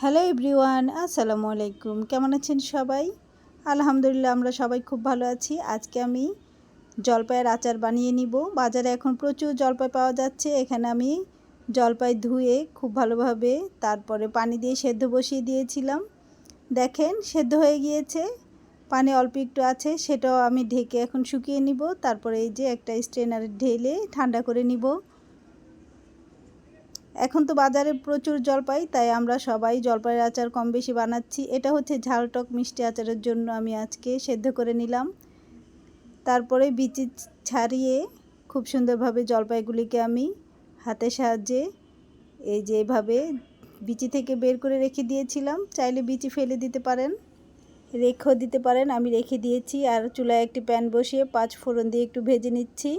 Hello everyone, আসসালামু আলাইকুম। কেমন আছেন সবাই? আলহামদুলিল্লাহ, আমরা সবাই খুব ভালো আছি। আজকে আমি জলপাইয়ের আচার বানিয়ে নিব। বাজারে এখন প্রচুর জলপাই পাওয়া যাচ্ছে। এখানে আমি জলপাই ধুয়ে খুব ভালোভাবে তারপরে পানি দিয়ে সেদ্ধ বসিয়ে দিয়েছিলাম। দেখেন, সেদ্ধ হয়ে গিয়েছে। পানি অল্প একটু আছে, সেটাও আমি ঢেকে এখন শুকিয়ে নিব। তারপরে এই যে একটা স্ট্রেনারে ঢেলে ঠান্ডা করে নিব। এখন তো বাজারে প্রচুর জলপাই, তাই আমরা সবাই জলপাইয়ের আচার কম বেশি বানাচ্ছি। এটা হচ্ছে ঝালটক মিষ্টি আচারের জন্য আমি আজকে সেদ্ধ করে নিলাম। তারপরে বিচি ছাড়িয়ে খুব সুন্দরভাবে জলপাইগুলিকে আমি হাতের সাহায্যে এই যে এভাবে বিচি থেকে বের করে রেখে দিয়েছিলাম। চাইলে বিচি ফেলে দিতে পারেন, রেখেও দিতে পারেন। আমি রেখে দিয়েছি আর চুলায় একটি প্যান বসিয়ে পাঁচ ফোড়ন দিয়ে একটু ভেজে নিচ্ছি।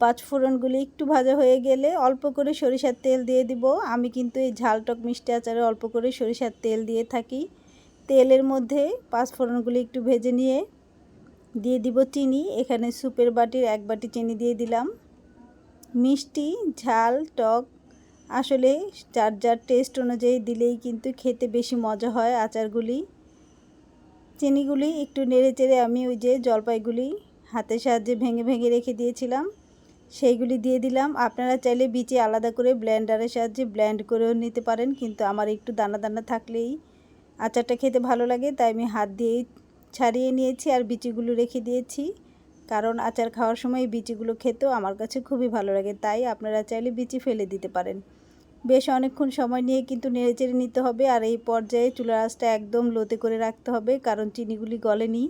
পাঁচ ফোড়নগুলি একটু ভাজা হয়ে গেলে অল্প করে সরিষার তেল দিয়ে দিব। আমি কিন্তু এই ঝালটক মিষ্টি আচারে অল্প করে সরিষার তেল দিয়ে থাকি। তেলের মধ্যে পাঁচ ফোড়নগুলি একটু ভেজে নিয়ে দিয়ে দিব চিনি। এখানে সুপের বাটির এক বাটি চিনি দিয়ে দিলাম। মিষ্টি, ঝাল, টক আসলে যার যার টেস্ট অনুযায়ী দিলেই কিন্তু খেতে বেশি মজা হয় আচারগুলি। চিনিগুলি একটু নেড়ে চেড়ে আমি ওই যে জলপাইগুলি হাতের সাহায্যে ভেঙে ভেঙে রেখে দিয়েছিলাম। সেইগুলি দিয়ে দিলাম। আপনারা চাইলে বিচি আলাদা করে ব্লেন্ডারের সাহায্যে ব্লেন্ড করেও নিতে পারেন, কিন্তু আমার একটু দানা দানা থাকলেই আচারটা খেতে ভালো লাগে, তাই আমি হাত দিয়েই ছাড়িয়ে নিয়েছি আর বিচিগুলো রেখে দিয়েছি। কারণ আচার খাওয়ার সময় বিচিগুলো খেতেও আমার কাছে খুবই ভালো লাগে, তাই আপনারা চাইলে বিচি ফেলে দিতে পারেন। বেশ অনেকক্ষণ সময় নিয়ে কিন্তু নেড়েচেড়ে নিতে হবে, আর এই পর্যায়ে চুলার আঁচটা একদম লোতে করে রাখতে হবে, কারণ চিনিগুলি গলেনি।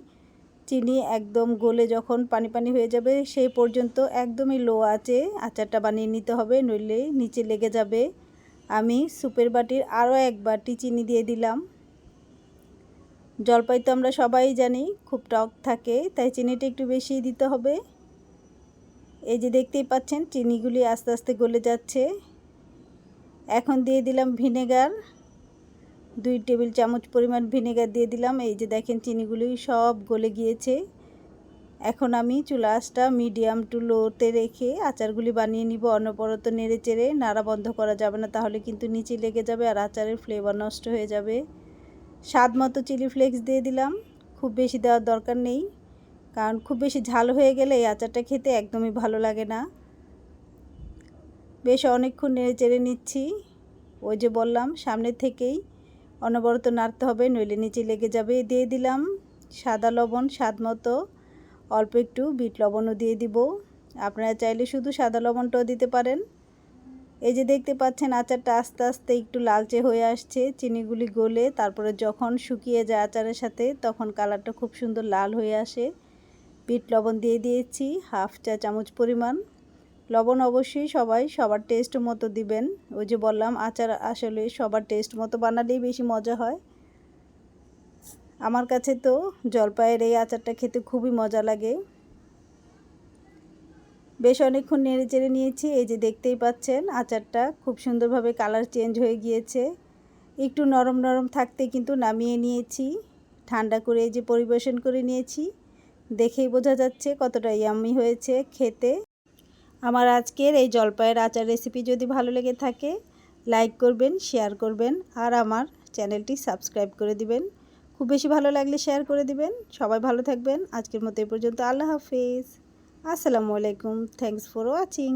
চিনি একদম গলে যখন পানি পানি হয়ে যাবে, সেই পর্যন্ত একদমই লো আছে আচারটা বানিয়ে নিতে হবে, নইলে নিচে লেগে যাবে। আমি সুপের বাটির আরও এক বাটি চিনি দিয়ে দিলাম। জলপাই তো আমরা সবাই জানি, খুব টক থাকে, তাই চিনিটা একটু বেশি দিতে হবে। এই যে দেখতেই পাচ্ছেন, চিনিগুলি আস্তে আস্তে গলে যাচ্ছে। এখন দিয়ে দিলাম ভিনেগার। দুই টেবিল চামচ পরিমাণ ভিনেগার দিয়ে দিলাম। এই যে দেখেন চিনিগুলি সব গলে গিয়েছে। এখন আমি চুলা আঁচটা মিডিয়াম টু লোতে রেখে আচারগুলি বানিয়ে নিব। অনবরত নেড়ে চেড়ে নাড়া বন্ধ করা যাবে না, তাহলে কিন্তু নিচে লেগে যাবে আর আচারের ফ্লেভার নষ্ট হয়ে যাবে। স্বাদ মতো চিলি ফ্লেক্স দিয়ে দিলাম। খুব বেশি দেওয়ার দরকার নেই, কারণ খুব বেশি ঝাল হয়ে গেলে এই আচারটা খেতে একদমই ভালো লাগে না। বেশ অনেকক্ষণ নেড়ে চেড়ে নিচ্ছি। ওই যে বললাম, সামনে থেকেই অনবরত নাড়তে হবে, নইলে নিচে লেগে যাবে। দিয়ে দিলাম সাদা লবণ, স্বাদ মতো। অল্প একটু বিট লবণও দিয়ে দিব। আপনারা চাইলে শুধু সাদা লবণটাও দিতে পারেন। এই যে দেখতে পাচ্ছেন, আচারটা আস্তে আস্তে একটু লালচে হয়ে আসছে। চিনিগুলি গলে তারপরে যখন শুকিয়ে যায় আচারের সাথে, তখন কালারটা খুব সুন্দর লাল হয়ে আসে। বিট লবণ দিয়ে দিয়েছি, হাফ চা চামচ পরিমাণ। লবণ অবশ্যই সবাই সবার টেস্ট মতো দিবেন। ওই যে বললাম, আচার আসলে সবার টেস্ট মতো বানালেই বেশি মজা হয়। আমার কাছে তো জলপাইয়ের এই আচারটা খেতে খুবই মজা লাগে। বেশ অনেকক্ষণ নেড়ে চেড়ে নিয়েছি, এই যে দেখতেই পাচ্ছেন আচারটা খুব সুন্দরভাবে কালার চেঞ্জ হয়ে গিয়েছে। একটু নরম নরম থাকতে কিন্তু নামিয়ে নিয়েছি, ঠান্ডা করে এই যে পরিবেশন করে নিয়েছি। দেখেই বোঝা যাচ্ছে কতটা ইয়ামি হয়েছে খেতে। আমার আজকের এই জলপাইয়ের আচার রেসিপি যদি ভালো লেগে থাকে লাইক করবেন শেয়ার করবেন, আর আমার চ্যানেলটি সাবস্ক্রাইব করে দিবেন। খুব বেশি ভালো লাগলে শেয়ার করে দিবেন। সবাই ভালো থাকবেন। আজকের মতো এই পর্যন্ত। আল্লাহ হাফিজ। আসসালামু আলাইকুম। Thanks for watching